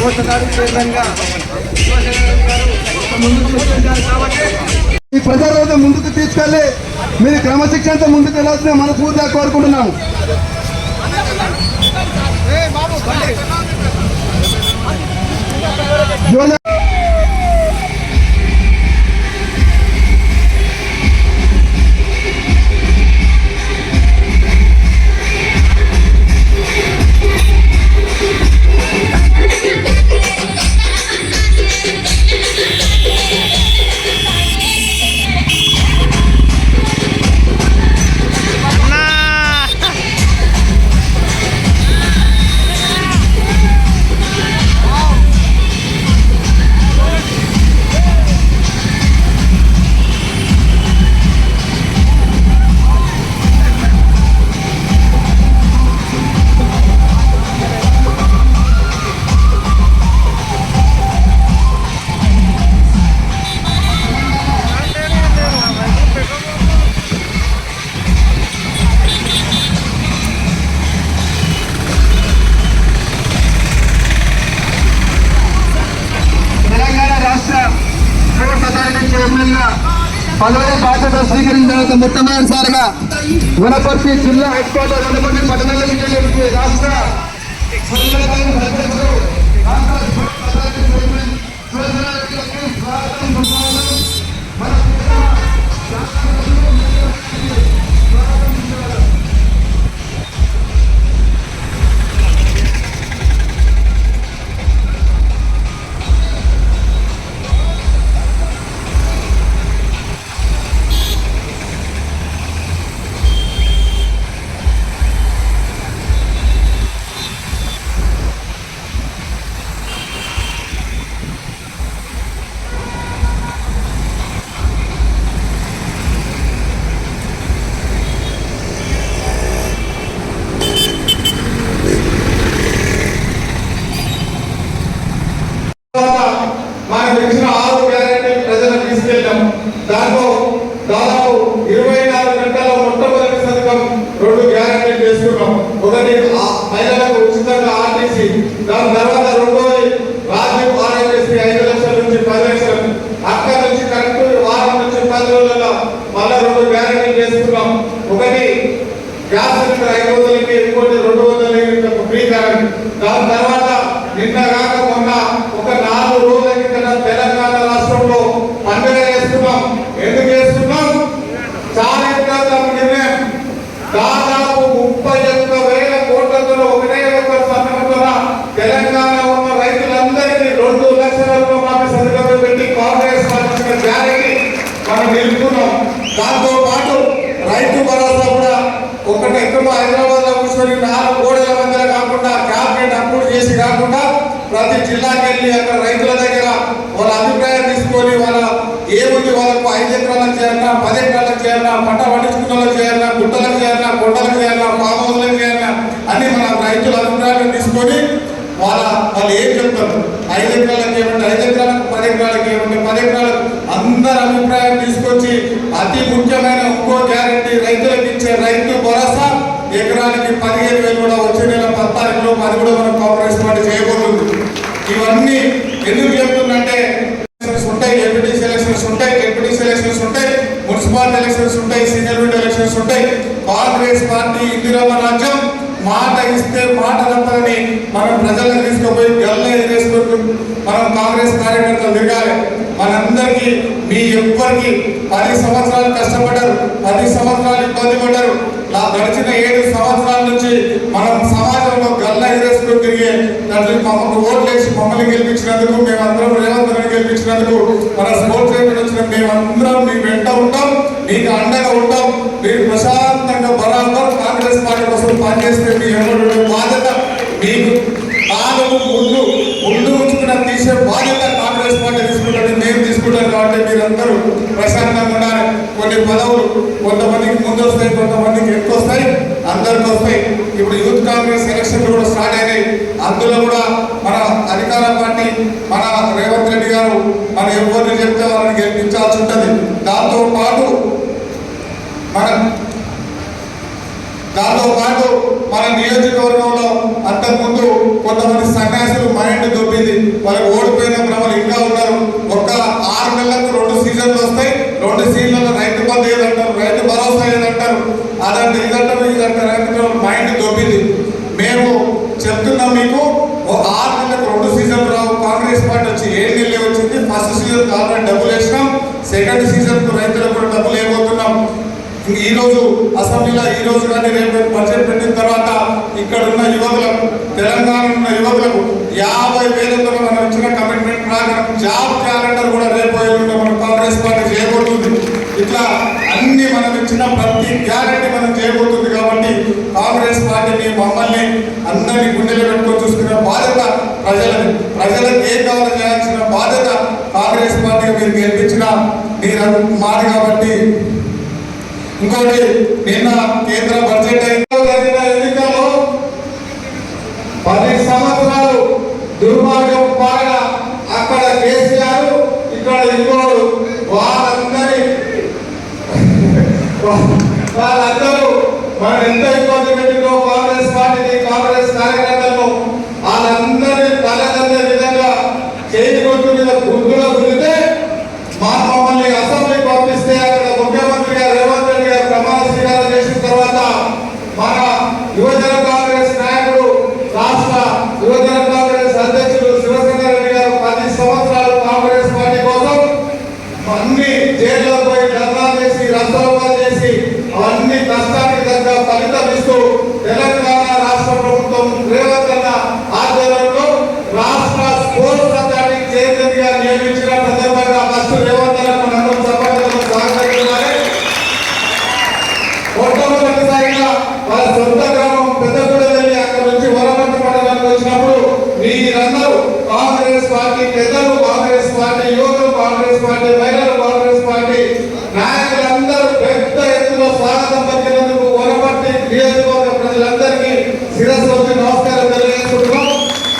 కోసగాడు chairman ముందుకు వచ్చారు కాబట్టి ఈ ప్రజారోజు ముందుకు తీసుకెళ్ళి మీరు క్రమశిక్షణతో ముందుకు వెళ్ళాల్సిన మనస్ఫూర్తిగా కోరుకుంటున్నాము. యువజన స్వీకరించిన తర్వాత మొట్టమొదటిసారిగా వనపర్తి జిల్లా హెడ్ క్వార్టర్ వనపర్తి పట్టణంలో విజయనగరం రాష్ట్ర స్వతంత్ర అధ్యక్షుడు రాష్ట్ర చేసుకున్నాం ఒకటి మహిళలకు ఉచితంగా ఆర్టీసీ దాని తర్వాత రెండోది రాజీవ్ ఆరోగ్యశ్రీ ఐదు లక్షల నుంచి పది లక్షలు అక్కడ నుంచి కరెక్ట్ వారం నుంచి పది రోజులలో మళ్ళీ రెండు గ్యారెంటీ చేసుకున్నాం ఒకటి గ్యాస్ సిలిండర్ ఐదు వందలకి ఇంకోటి రెండు వందల యూనిట్లకు ఫ్రీ కరెంట్ దాని తర్వాత నిన్న కాక మొన్న ఒక నాలుగు రోజుల కింద తెలంగాణ రాష్ట్రంలో పండుగ చేసుకున్నాం ఎందుకు చేసుకున్నాం చారిత్రాత్మక నిర్ణయం దాదాపు ముప్పై ఒక్క వేల కోట్లతో ఒకటే ఒక సందర్భంలో తెలంగాణ ఉన్న రైతులందరికీ రెండు లక్షల రూపాయల సదుపాయం పెట్టి కాంగ్రెస్ పార్టీ గ్యారెంటీ మనం నిలుపుకున్నాం దాంతో పాటు రైతు భరోసా కూడా ఒకటి ఎక్కడ హైదరాబాద్లో కూర్చొని నాలుగు కోడల మందిలో కాకుండా క్యాబినెట్ అప్రూవ్ చేసి కాకుండా ప్రతి జిల్లాకి వెళ్ళి అక్కడ రైతుల దగ్గర వాళ్ళ అభిప్రాయం తీసుకొని వాళ్ళ ఏముంది వాళ్ళకు ఐదు ఎకరాలకు చేయాలన్నా పది ఎకరాలకు చేయాలన్నా పంట పండించుకున్న వాళ్ళకి చేయాలన్నా గుట్టలకు అయినా కొండలకు చేయాలన్నా అని మన రైతుల అభిప్రాయాలు తీసుకొని వాళ్ళ వాళ్ళు ఏం చెప్తారు? ఐదు ఎకరాలకు ఏమంటే ఐదు ఎకరాలకు పది ఎకరాలకు ఏమంటే పది ఎకరాలకు అందరి అభిప్రాయం తీసుకొచ్చి అతి ముఖ్యమైన ఇంకో గ్యారెంటీ రైతులకు ఇచ్చే రైతు భరోసా. ఎకరానికి పదిహేను వేలు కూడా వచ్చే నెల పద్నాలుగులో అది కూడా మనం కాంగ్రెస్ పార్టీ చేయబోతుంది ఇవన్నీ ఎందుకు చెప్తుందంటే ఎలక్షన్స్ ఉంటాయి ఎంపీటీసీ ఎలక్షన్స్ ఉంటాయి ఎంపీటీసీ ఎలక్షన్స్ ఉంటాయి మున్సిపాలిటీ ఎలక్షన్స్ ఉంటాయి పార్టీస్ ఉంటాయి. కాంగ్రెస్ పార్టీ ఇందిరమ్మ రాజ్యం మాట ఇస్తే మాట తప్పదని మనం ప్రజలకు తీసుకుపోయి గల్ల ఎదురేసుకుంటూ మనం కాంగ్రెస్ కార్యకర్తలు తిరగాలి. మనందరికీ మీ ఎవ్వరికి పది సంవత్సరాలు కష్టపడ్డారు పది సంవత్సరాలు ఇబ్బంది పడ్డారు. నా గడిచిన ఏడు సంవత్సరాల నుంచి మనం సమాజంలో గల్ల ఎదురేసుకుని తిరిగే దాంట్లో మమ్మల్ని ఓట్లేసి మమ్మల్ని గెలిపించినందుకు మేమందరం రేవంత్ రెడ్డి గెలిపించినందుకు మన స్పోర్ట్స్ వచ్చిన మేమందరం మీ వెంట ఉంటాం. మీకు అండ మీరు ప్రశాంతంగా బరాబర్ కాంగ్రెస్ పార్టీ కోసం పనిచేస్తే మీ ఎవరు బాధ్యత మీకు. కాలు ముందు ముందు ఉంచుకున్న తీసే బాధ్యత కాంగ్రెస్ పార్టీ తీసుకుంటుంది మేము తీసుకుంటాం కాబట్టి మీరందరూ ప్రశాంతంగా ఉండాలి. కొన్ని పదవులు కొంతమందికి ముందు వస్తాయి కొంతమందికి ఎక్కువ వస్తాయి అందరికి వస్తాయి. ఇప్పుడు యూత్ కాంగ్రెస్ ఎలక్షన్లు కూడా స్టార్ట్ అయినాయి. అందులో కూడా మన అధికార పార్టీ మన రేవంత్ రెడ్డి గారు మన ఎవరిని చెప్తే వాళ్ళని గెలిపించాల్సి ఉంటుంది. దాంతో పాటు మన దాంతోపాటు మన నియోజకవర్గంలో అంతకుముందు కొంతమంది సన్యాసులు మైండ్ దొబ్బింది. వాళ్ళకి ఓడిపోయిన భ్రమలు ఇంకా ఉన్నారు. ఒక్క ఆరు నెలలకు రెండు సీజన్లు వస్తాయి. రెండు సీజన్లలో రైతు బంధు ఏదంటారు? రైతు భరోసా ఏదంటారు? అదంటే ఇదంటారు ఇదంటారు అంటే మైండ్ దొబ్బింది. మేము చెప్తున్నాం మీకు ఓ ఆరు నెలలకు రెండు సీజన్లు రావు. కాంగ్రెస్ పార్టీ వచ్చి ఏడు నెలలే వచ్చింది. ఫస్ట్ సీజన్ కావాలని డబ్బులు వేసినాం. సెకండ్ సీజన్కు రైతులకు కూడా డబ్బులు ఏమవుతుంది ఈ రోజు అసెంబ్లీలో ఈ రోజు కానీ రేపు బడ్జెట్ పెట్టిన తర్వాత ఇక్కడ ఉన్న యువకులకు తెలంగాణ ఉన్న యువకులకు యాభై వేలతో మనం ఇచ్చిన కమిట్మెంట్ ప్రకారం జాబ్ క్యాలెండర్ కూడా రేపు మనం కాంగ్రెస్ పార్టీ చేయబోతుంది. ఇట్లా అన్ని మనం ఇచ్చిన ప్రతి గ్యారెంటీ మనం చేయబోతుంది కాబట్టి కాంగ్రెస్ పార్టీని మమ్మల్ని అందరినీ గుండెలు పెట్టుకొని చూసుకునే బాధ్యత ప్రజలకు ప్రజలకు ఏం కావాలో చేయాల్సిన బాధ్యత కాంగ్రెస్ పార్టీకి మీరు గెలిపించిన మీరు మాది కాబట్టి ఇంకోటి నిన్న కేంద్ర బడ్జెట్ అయిన ఎన్నికల్లో పది సంవత్సరాలు దుర్మార్గం పాలన అక్కడ కేసీఆర్ ఇక్కడ ఇంకోడు వాళ్ళందరి వాళ్ళందరూ మనం ఎంత ఇబ్బంది పెట్టినో కాంగ్రెస్ పార్టీని కాంగ్రెస్ కార్యకర్తలను వాళ్ళందరినీ తలదండే విధంగా చేతి కొట్టు మీద గుర్తులో గురితే మా మమ్మల్ని అసెంబ్లీ పంపిస్తే అక్కడ ముఖ్యమంత్రి గారు రేవంత్ రెడ్డి గారు ప్రమాణ స్వీకారం చేసిన తర్వాత మన యువజన కాంగ్రెస్ నాయకుడు రాష్ట్ర యువజన కాంగ్రెస్ అధ్యక్షుడు శివసేన రెడ్డి గారు పది సంవత్సరాలు కాంగ్రెస్ పార్టీ కోసం అన్ని జైల్లో పోయి ధర్నా చేసి రస్తారోపణ చేసి అవన్నీ కష్టానికి తగ్గ ఫలితం ఇస్తూ తెలంగాణ రాష్ట్ర ప్రభుత్వం రేవంత్ అన్న ఆధ్వర్యంలో రాష్ట్ర స్పోర్ట్స్ అథారిటీ చైర్మన్గా నియమించిన సందర్భంగా ఫస్ట్ రేవంత్ అన్న మనందరం సభ్యులను స్వాగతించాలి మొట్టమొదటిసారిగా వాళ్ళ సొంత గ్రామం పెద్దగూడ వెళ్ళి అక్కడ నుంచి వరపట్టు మండలానికి వచ్చినప్పుడు మీరందరూ కాంగ్రెస్ పార్టీ పెద్దలు కాంగ్రెస్ పార్టీ యువకులు కాంగ్రెస్ పార్టీ మహిళలు కాంగ్రెస్ పార్టీ నాయకులందరూ పెద్ద ఎత్తున స్వాగతం పలికినందుకు వరపట్టి నియోజకవర్గ ప్రజలందరికీ శిరస్సు వచ్చి నమస్కారం తెలియజేస్తున్నాం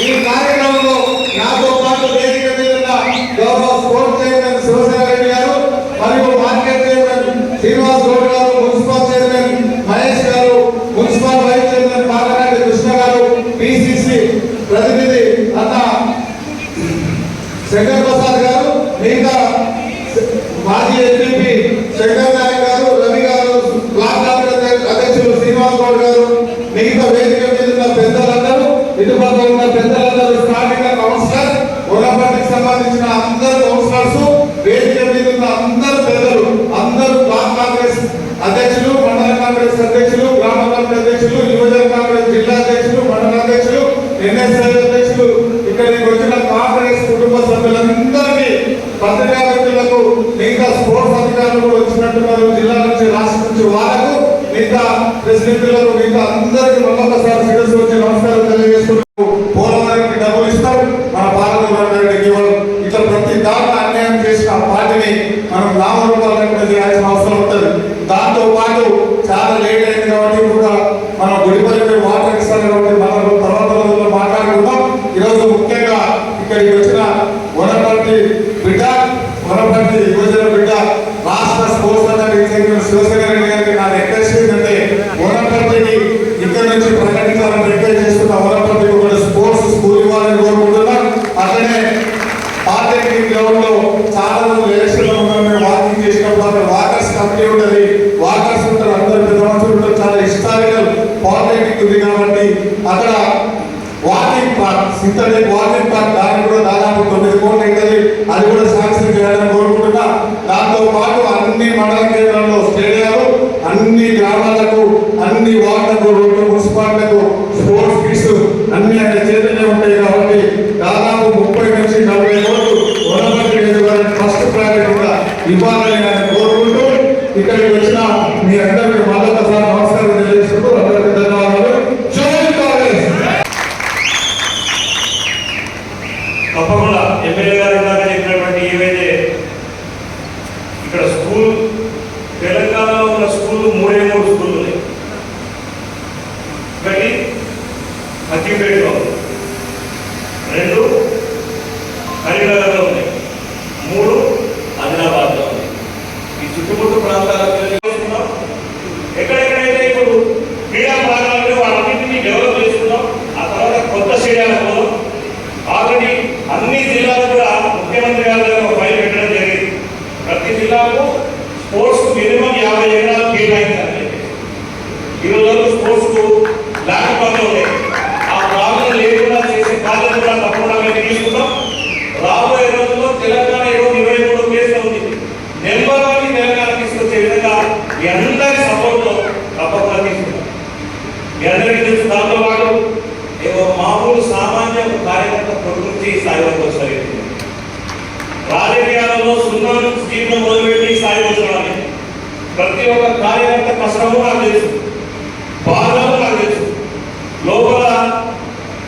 ఈ కార్యక్రమంలో నాతో పాటు వేదిక మీద ఉన్న గౌరవ స్పోర్ట్స్ చైర్మన్ శివసేన రెడ్డి గారు మరియు మార్కెట్ చైర్మన్ శ్రీనివాస్ గౌడ్ గారు municipal chairman Mahesh garu municipal vice chairman Palanati Krishna garu PCC ప్రతినిధి అన్న శంకర్ ప్రసాద్ గారు మిగతా మాజీ ఎంపీ శంకర్ నాయక్ గారు రవి గారు బ్లాక్ కాంగ్రెస్ అధ్యక్షులు శ్రీనివాస్ గౌడ్ గారు మిగతా వేదిక మీద ఉన్న పెద్దలందరూ ఇటుపక్క ఉన్న పెద్దలందరూ స్థానిక కౌన్సిలర్ ఉరపట్టికి సంబంధించిన అందరు కౌన్సిలర్స్ వేదిక మీద ఉన్న అందరు పెద్దలు అందరూ బ్లాక్ కాంగ్రెస్ అధ్యక్షులు మండల కాంగ్రెస్ అధ్యక్షులు గ్రామ కాంగ్రెస్ అధ్యక్షులు యువజన కాంగ్రెస్ జిల్లా అధ్యక్షులు మండల అధ్యక్షులు ఎన్ఎస్ఐ అధ్యక్షులు. ఇక్కడికి వచ్చిన కాంగ్రెస్ కుటుంబ సభ్యులందరినీ పత్రికా వ్యక్తులకు మిగతా స్పోర్ట్స్ అధికారులు కూడా వచ్చినట్టున్నారు. జిల్లా నుంచి రాష్ట్రం నుంచి వాళ్ళకు మిగతా ప్రెసిడెంట్లకు మిగతా అందరికీ మరొకసారి శిరస్సు వచ్చి నమస్కారం తెలియజేస్తున్నారు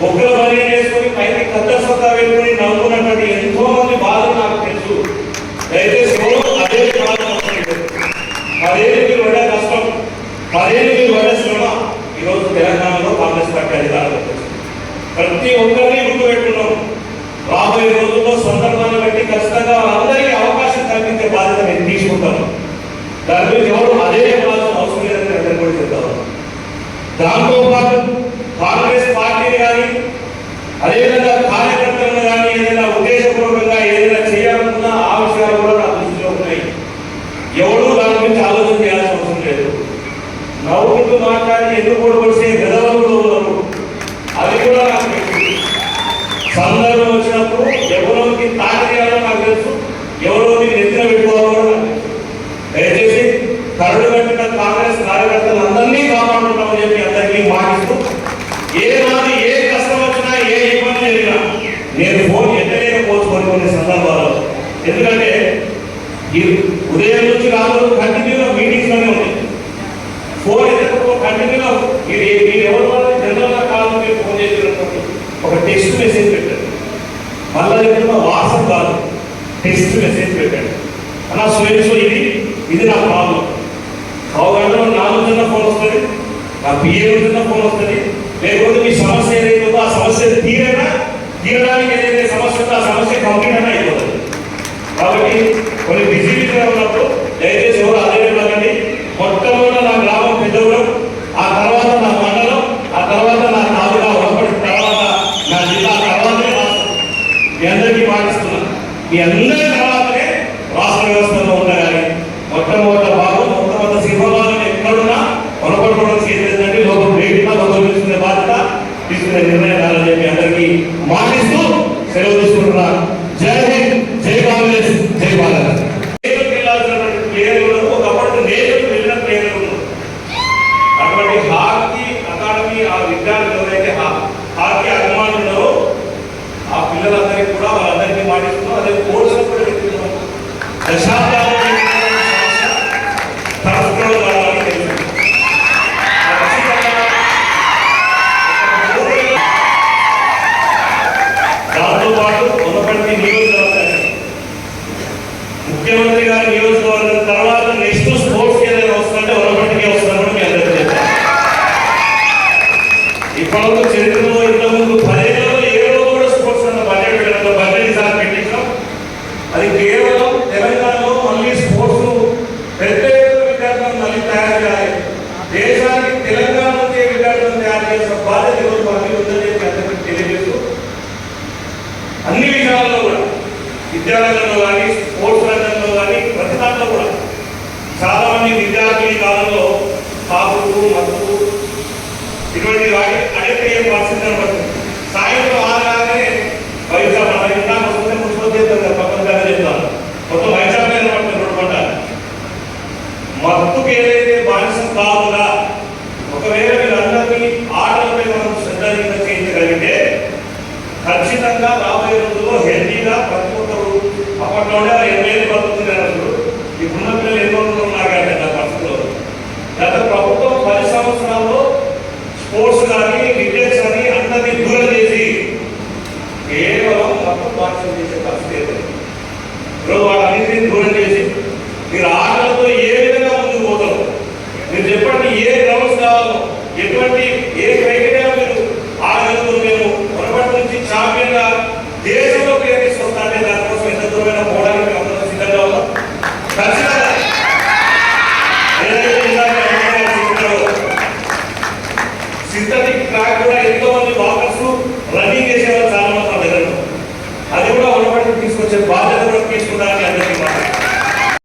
బొగ్గలు బలి చేసుకుని పైకి కొత్త సొత్తా వెళ్ళి నవ్వుకున్నటువంటి ఎంతో మంది బాధలు నాకు తెలుసు. దయచేసి అదే బాధ పదేళ్ళు కష్టం పదేళ్ళు మీరు శ్రమ ఈరోజు తెలంగాణలో కాంగ్రెస్ పార్టీ ప్రతి ఒక్కరిని గుర్తుపెట్టుకున్నాం రాబోయే రోజుల్లో సందర్భాన్ని బట్టి ఖచ్చితంగా అందరికీ అవకాశం కల్పించే బాధ్యత నేను తీసుకుంటాను. దాని గురించి ఎవరు అదే అవసరం లేదని కూడా చెప్తాను దాంతో పాటు ಬೇಗನೆ ఏ రోజున ఫోన్ వస్తుంది. లేకపోతే మీ సమస్య ఏదైతే ఆ సమస్య తీరేనా తీరడానికి ఏదైతే సమస్య ఉందో ఆ సమస్య కంప్లీట్ అయిపోతుంది. కాబట్టి కొన్ని బిజీగా ఉన్నప్పుడు చదువుకి ఏదైతే బానిసం కాకుండా ఒకవేళ వీళ్ళందరినీ ఆటలపై మనం శ్రద్ధ చేయించగలిగితే ఖచ్చితంగా రాబోయే రోజుల్లో హెల్దీగా ప్రతి ఒక్కరు అప్పట్లోనే ఎనిమిది